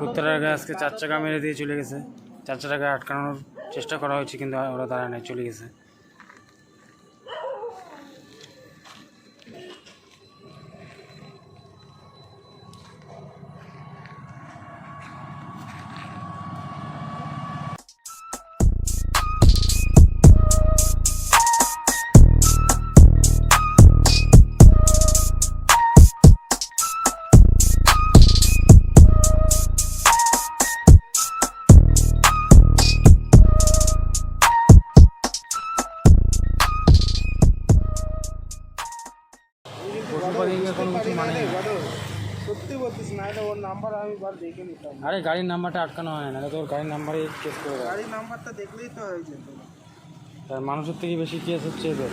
কুত্তার আজকে চার চাকা মেরে দিয়ে চলে গেছে। চার চাকা আটকানোর চেষ্টা করা হয়েছে, কিন্তু ওরা দাঁড়ায় চলে গেছে। পশু কোনো কিছু মানে নেই। সত্যি বলছিস না এটা ওর নাম্বার আমি বার দেখে নিতাম। আরে গাড়ির নাম্বারটা আটকানো হয় না তোর গাড়ির নাম্বারে কেস করে গাড়ির নাম্বারটা দেখলেই তো হয়েছে তার মানুষের থেকে বেশি কেস হচ্ছে এদের।